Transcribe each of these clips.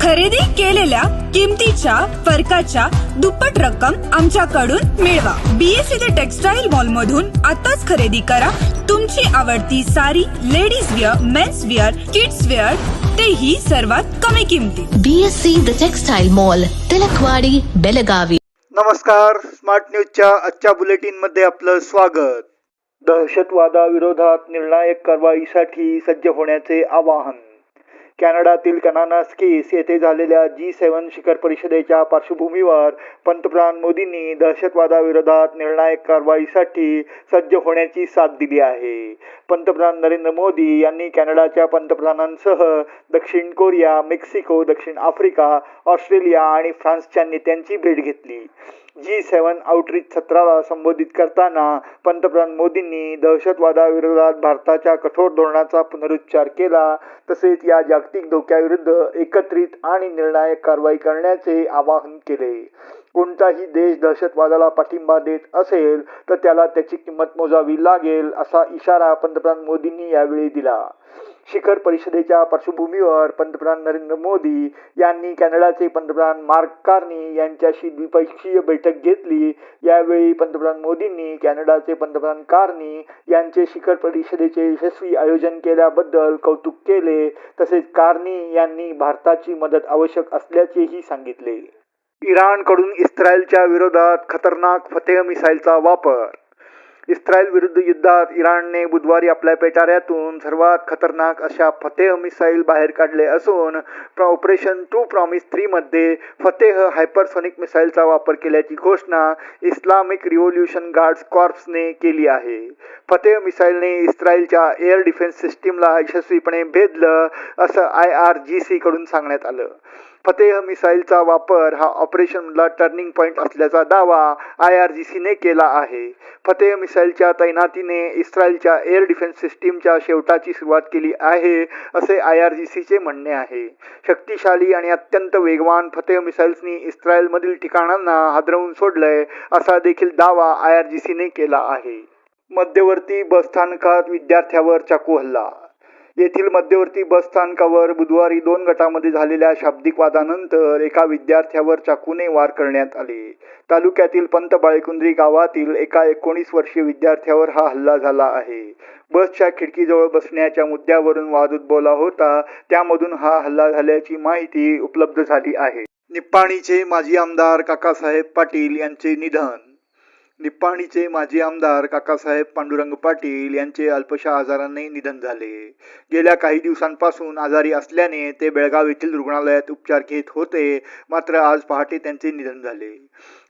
खरेदी केलेल्या किमतीच्या फरकाच्या दुप्पट रक्कम आमच्याकडून मिळवा. बीएससी द टेक्सटाईल मॉल मधून आताच खरेदी करा. तुमची आवडती sari ladies wear men's wear kids wear तेही सर्वात कमी किमतीत BSc The Textile Mall, Tilakwadi Belagavi. नमस्कार. स्मार्ट न्यूजच्या आजच्या बुलेटिनमध्ये आपलं स्वागत. दहशतवादाविरोधात निर्णायक कारवाईसाठी सज्ज होण्याचे आवाहन. कॅनडातील कनानास्किस येथे झालेल्या जी सेवन शिखर परिषदेच्या पार्श्वभूमीवर पंतप्रधान मोदींनी दहशतवादाविरोधात निर्णायक कारवाईसाठी सज्ज होण्याची साथ दिली आहे. पंतप्रधान नरेंद्र मोदी यांनी कॅनडाच्या पंतप्रधानांसह दक्षिण कोरिया मेक्सिको दक्षिण आफ्रिका ऑस्ट्रेलिया आणि फ्रान्सच्या नेत्यांची भेट घेतली. जी सेवन आउटरीच सत्राला संबोधित करताना पंतप्रधान मोदींनी दहशतवादाविरोधात भारताच्या कठोर धोरणाचा पुनरुच्चार केला. तसेच या जागतिक धोक्याविरुद्ध एकत्रित आणि निर्णायक कारवाई करण्याचे आवाहन केले. कोणताही देश दहशतवादाला पाठिंबा देत असेल तर त्याला त्याची किंमत मोजावी लागेल असा इशारा पंतप्रधान मोदींनी यावेळी दिला. शिखर परिषदेच्या पार्श्वभूमीवर पंतप्रधान नरेंद्र मोदी यांनी कॅनडाचे पंतप्रधान मार्क कार्नी यांच्याशी द्विपक्षीय बैठक घेतली. यावेळी पंतप्रधान मोदींनी कॅनडाचे पंतप्रधान कार्नी यांचे शिखर परिषदेचे यशस्वी आयोजन केल्याबद्दल कौतुक केले. तसेच कार्नी यांनी भारताची मदत आवश्यक असल्याचेही सांगितले. इराणकडून इस्रायलच्या विरोधात खतरनाक फतेह मिसाईलचा वापर. इस्रायल विरुद्ध युद्धात इराणने बुधवारी आपल्या पेटाऱ्यातून सर्वात खतरनाक अशा फतेह मिसाईल बाहेर काढले असून ऑपरेशन टू प्रॉमिस थ्रीमध्ये फतेह हायपरसोनिक मिसाईलचा वापर केल्याची घोषणा इस्लामिक रिव्होल्युशन गार्ड्स कॉर्प्सने केली आहे. फतेह मिसाईलने इस्रायलच्या एअर डिफेन्स सिस्टीमला यशस्वीपणे भेदलं असं आय आर जी सीकडून सांगण्यात आलं. फतेह मिसाईलचा वापर हा ऑपरेशनला टर्निंग पॉईंट असल्याचा दावा आय आर जी सीने केला आहे. फतेह मिसाईलच्या तैनातीने इस्रायलच्या एअर डिफेन्स सिस्टीमच्या शेवटाची सुरुवात केली आहे असे आय आर जी सीचे म्हणणे आहे. शक्तिशाली आणि अत्यंत वेगवान फतेह मिसाईल्सनी इस्रायलमधील ठिकाणांना हादरवून सोडलंय असा देखील दावा आय आर जी सीने केला आहे. मध्यवर्ती बसस्थानकात विद्यार्थ्यावर चाकू हल्ला येथील मध्यवर्ती बस स्थानकावर बुधवारी दोन गटामध्ये झालेल्या शाब्दिक वादानंतर एका विद्यार्थ्यावर चाकूने वार करण्यात आले. तालुक्यातील पंत बाळेकुंद्री गावातील एका एकोणीस वर्षीय विद्यार्थ्यावर हा हल्ला झाला आहे. बसच्या खिडकीजवळ बसण्याच्या मुद्द्यावरून वाद उद्भवला होता. त्यामधून हा हल्ला झाल्याची माहिती उपलब्ध झाली आहे. निप्पाणीचे माजी आमदार काकासाहेब पाटील यांचे निधन निप्पाणीचे माजी आमदार काकासाहेब पांडुरंग पाटील यांचे अल्पशा आजाराने निधन झाले. गेल्या काही दिवसांपासून आजारी असल्याने ते बेळगाव येथील रुग्णालयात उपचार घेत होते मात्र आज पहाटे त्यांचे निधन झाले.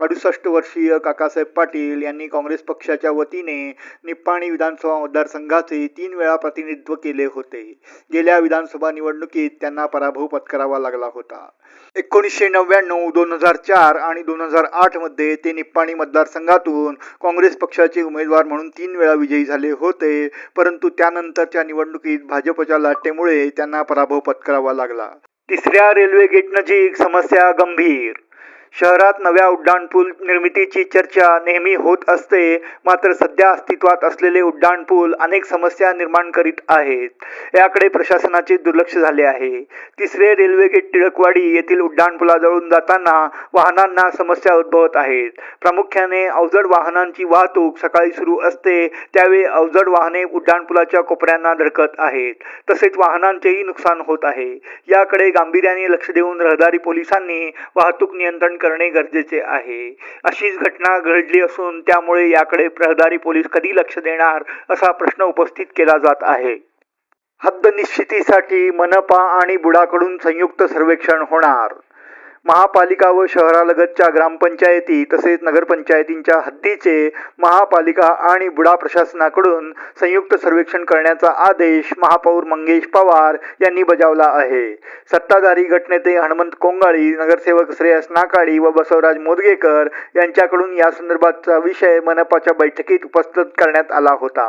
अडुसष्ट वर्षीय काकासाहेब पाटील यांनी काँग्रेस पक्षाच्या वतीने निप्पाणी विधानसभा मतदारसंघाचे तीन वेळा प्रतिनिधित्व केले होते. गेल्या विधानसभा निवडणुकीत त्यांना पराभव पत्करावा लागला होता. एकोणीसशे नव्याण्णव दोन हजार चार आणि दोन हजार आठमध्ये ते निप्पाणी मतदारसंघातून काँग्रेस पक्षाचे उमेदवार म्हणून तीन वेळा विजयी झाले होते. परंतु त्यानंतरच्या निवडणुकीत भाजपच्या लाटेमुळे त्यांना पराभव पत्करावा लागला. तिसऱ्या रेल्वे गेट नजीक समस्या गंभीर शहरात नव्या उड्डाणपूल निर्मितीची चर्चा नेहमी होत असते मात्र सध्या अस्तित्वात असलेले उड्डाणपूल अनेक समस्या निर्माण करीत आहेत. याकडे प्रशासनाचे दुर्लक्ष झाले आहे. तिसरे रेल्वे गेट टिळकवाडी येथील उड्डाणपुलाजवळून जाताना वाहनांना समस्या उद्भवत आहेत. प्रामुख्याने अवजड वाहनांची वाहतूक सकाळी सुरू असते त्यावेळी अवजड वाहने उड्डाणपुलाच्या कोपऱ्यांना धडकत आहेत. तसेच वाहनांचेही नुकसान होत आहे. याकडे गांभीर्याने लक्ष देऊन रहदारी पोलिसांनी वाहतूक नियंत्रण करणे गरजेचे आहे. अशीच घटना घडली असून त्यामुळे याकडे प्रहदारी पोलीस कधी लक्ष देणार असा प्रश्न उपस्थित केला जात आहे. हद्द निश्चितीसाठी मनपा आणि बुडाकडून संयुक्त सर्वेक्षण होणार. महापालिका व शहरालगतच्या ग्रामपंचायती तसेच नगरपंचायतींच्या हद्दीचे महापालिका आणि बुडा प्रशासनाकडून संयुक्त सर्वेक्षण करण्याचा आदेश महापौर मंगेश पवार यांनी बजावला आहे. सत्ताधारी गटनेते हनुमंत कोंगाळी नगरसेवक श्रेयस नाकाडी व बसवराज मोदगेकर यांच्याकडून या संदर्भातचा विषय मनपाच्या बैठकीत उपस्थित करण्यात आला होता.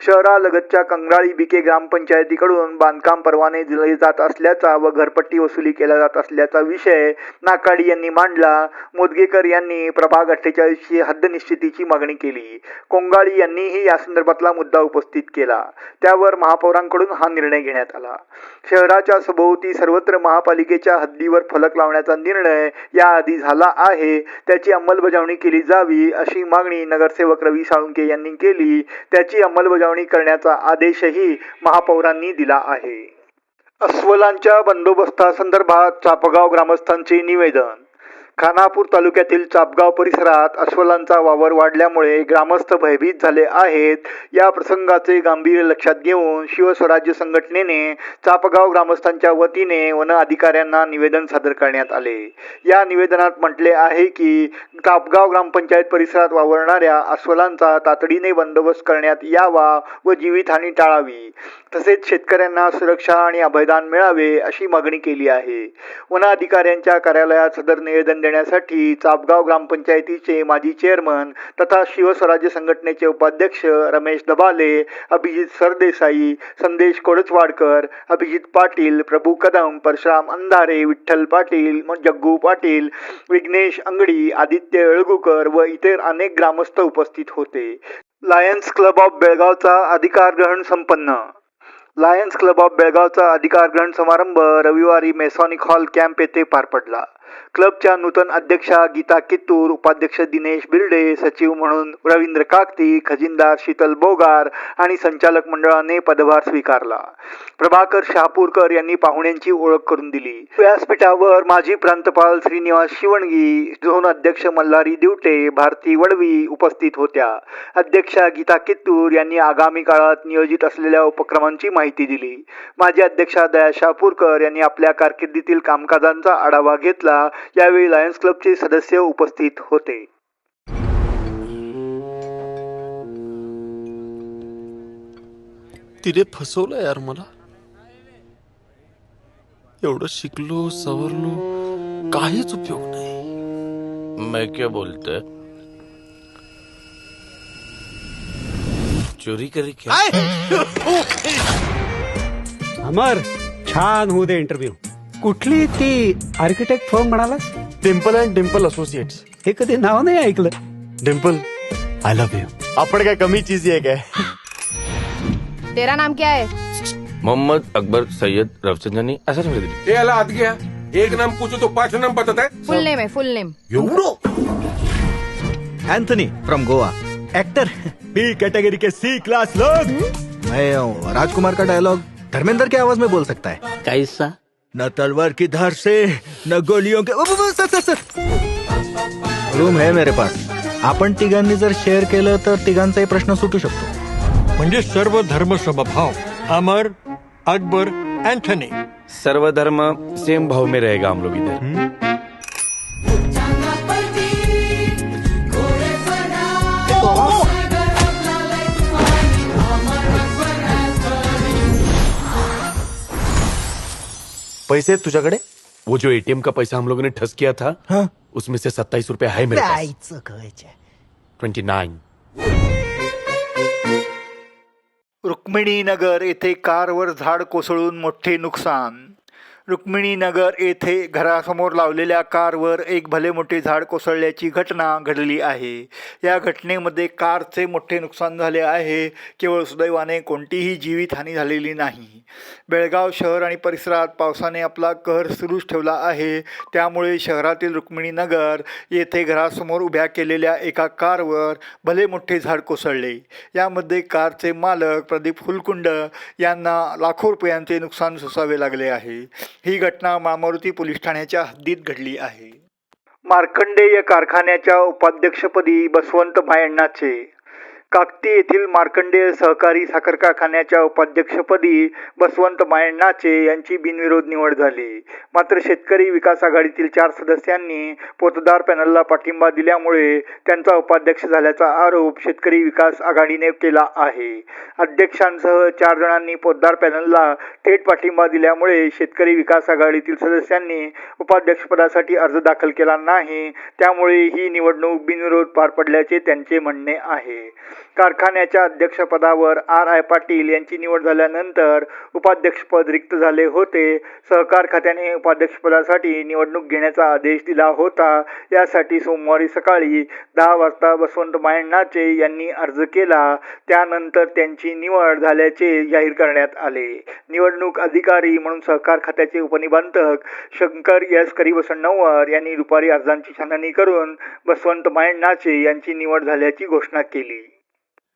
शहरालगतच्या कंगराळी बिके ग्रामपंचायतीकडून बांधकाम परवाने दिले जात असल्याचा व घरपट्टी वसुली केला जात असल्याचा विषय नाकाडी यांनी मांडला. मोदगेकर यांनी प्रभाग अठ्ठेचाळीसची हद्द निश्चितीची मागणी केली. कोंगाळी यांनीही या संदर्भातला मुद्दा उपस्थित केला. त्यावर महापौरांकडून हा निर्णय घेण्यात आला. शहराच्या सभोवती सर्वत्र महापालिकेच्या हद्दीवर फलक लावण्याचा निर्णय याआधी झाला आहे. त्याची अंमलबजावणी केली जावी अशी मागणी नगरसेवक रवी साळुंके यांनी केली. त्याची अंमलबजावणी करण्याचा आदेशही महापौरांनी दिला आहे. अस्वलांच्या बंदोबस्तासंदर्भात चापगाव ग्रामस्थांचे निवेदन खानापूर तालुक्यातील चापगाव परिसरात अस्वलांचा वावर वाढल्यामुळे ग्रामस्थ भयभीत झाले आहेत. या प्रसंगाचे गांभीर्य लक्षात घेऊन शिवस्वराज्य संघटनेने चापगाव ग्रामस्थांच्या वतीने वन अधिकाऱ्यांना निवेदन सादर करण्यात आले. या निवेदनात म्हटले आहे की चापगाव ग्रामपंचायत परिसरात वावरणाऱ्या अस्वलांचा तातडीने बंदोबस्त करण्यात यावा व जीवितहानी टाळावी. तसेच शेतकऱ्यांना सुरक्षा आणि अभयदान मिळावे अशी मागणी केली आहे. वन अधिकाऱ्यांच्या कार्यालयात सदर निवेदन देण्यासाठी चापगाव ग्रामपंचायतीचे माजी चेअरमन तथा शिवस्वराज्य संघटनेचे उपाध्यक्ष रमेश दबाले अभिजित सरदेसाई संदेश कोडचवाडकर अभिजित पाटील प्रभू कदम परशुराम अंधारे विठ्ठल पाटील जग्गू पाटील विघ्नेश अंगडी आदित्य येळगुकर व इतर अनेक ग्रामस्थ उपस्थित होते. लायन्स क्लब ऑफ बेळगावचा अधिकार ग्रहण संपन्न! लायन्स क्लब ऑफ बेळगावचा अधिकार ग्रहण समारंभ रविवारी मेसॉनिक हॉल कॅम्प येथे पार पडला. क्लबच्या नूतन अध्यक्षा गीता कित्तूर उपाध्यक्ष दिनेश बिर्डे सचिव म्हणून रवींद्र काकती खजिनदार शीतल बोगार आणि संचालक मंडळाने पदभार स्वीकारला. प्रभाकर शहापूरकर यांनी पाहुण्यांची ओळख करून दिली. व्यासपीठावर माजी प्रांतपाल श्रीनिवास शिवणगी झोन अध्यक्ष मल्हारी दिवटे भारती वडवी उपस्थित होत्या. अध्यक्षा गीता कित्तूर यांनी आगामी काळात नियोजित असलेल्या उपक्रमांची माहिती दिली. माजी अध्यक्षा दया शहापूरकर यांनी आपल्या कारकिर्दीतील कामकाजांचा आढावा घेतला. यावेळी लायन्स क्लबचे सदस्य उपस्थित होते. तिने फसवलं यार मला. एवढं शिकलो सवरलो काहीच उपयोग नाही. मैं क्या बोलते चोरी करी क्या? अमर छान होऊ दे इंटरव्ह्यू कुठली ती आर्किटेक्ट फर्म म्हणालास? डिम्पल अँड डिम्पल असोसिएट्स हे कधी नाव नाही ऐकलं. डिम्पल आय लव्ह यू आपण काय कमी चीज आहे काय? तेरा नाम क्या है? मोहम्मद अकबर सैयद रविचंद्रनी असं सांगितलं ये अला हात गया एक नाम पूछो तो पांच नाम बताता है फुल नेम है full name Anthony from Goa actor B category K C class लोग. मैं राजकुमार का डायलॉग धर्मेंद्र की आवाज में बोल सकता है। कैसा? न तलवार की धार से न गोलियों के सर, सर, सर. रूम है मेरे पास। आपण तिघांनी जर शेअर केलं तर तिघांचाही प्रश्न सुटू शकतो. म्हणजे सर्व धर्म समभाव अमर अकबर अँथनी. सर्व धर्म सेम भाव में रहेगा हम लोग इधर। पैसे आहेत तुझ्याकडे? वो जो एटीएम का पैसा हम लोगों ने ठस किया था हाँ. उसमें से सत्ताईस रुपए है मेरे पास। Twenty nine. रुक्मिणीनगर येथे कारवर झाड कोसळून मोठे नुकसान. रुक्मिणीनगर येथे घरासमोर लावलेल्या कारवर एक भले मोठे झाड कोसळल्याची घटना घडली आहे. या घटनेमध्ये कारचे मोठे नुकसान झाले आहे. केवळ सुदैवाने कोणतीही जीवितहानी झालेली नाही. बेळगाव शहर आणि परिसरात पावसाने आपला कहर सुरूच ठेवला आहे. त्यामुळे शहरातील रुक्मिणीनगर येथे घरासमोर उभ्या केलेल्या एका कारवर भले मोठे झाड कोसळले. यामध्ये कारचे मालक प्रदीप फुलकुंड यांना लाखो रुपयांचे नुकसान सोसावे लागले आहे. ही घटना मामारुती पोलीस ठाण्याच्या हद्दीत घडली आहे. मार्कंडेय कारखान्याच्या उपाध्यक्षपदी बसवंत भायण्णाचे काकती येथील मार्कंडेय सहकारी साखर कारखान्याच्या उपाध्यक्षपदी बसवंत मायण्णाचे यांची बिनविरोध निवड झाली. मात्र शेतकरी विकास आघाडीतील चार सदस्यांनी पोतदार पॅनलला पाठिंबा दिल्यामुळे त्यांचा उपाध्यक्ष झाल्याचा आरोप शेतकरी विकास आघाडीने केला आहे. अध्यक्षांसह चार जणांनी पोतदार पॅनलला थेट पाठिंबा दिल्यामुळे शेतकरी विकास आघाडीतील सदस्यांनी उपाध्यक्षपदासाठी अर्ज दाखल केला नाही. त्यामुळे ही निवडणूक बिनविरोध पार पडल्याचे त्यांचे म्हणणे आहे. कारखान्याच्या अध्यक्षपदावर आर आय पाटील यांची निवड झाल्यानंतर उपाध्यक्षपद रिक्त झाले होते. सहकार खात्याने उपाध्यक्षपदासाठी निवडणूक घेण्याचा आदेश दिला होता. यासाठी सोमवारी सकाळी दहा वाजता बसवंत मायण्णाचे यांनी अर्ज केला. त्यानंतर त्यांची निवड झाल्याचे जाहीर करण्यात आले. निवडणूक अधिकारी म्हणून सहकार खात्याचे उपनिबंधक शंकर एस करिबसण्णवर यांनी दुपारी अर्जांची छाननी करून बसवंत मायण्णाचे यांची निवड झाल्याची घोषणा केली.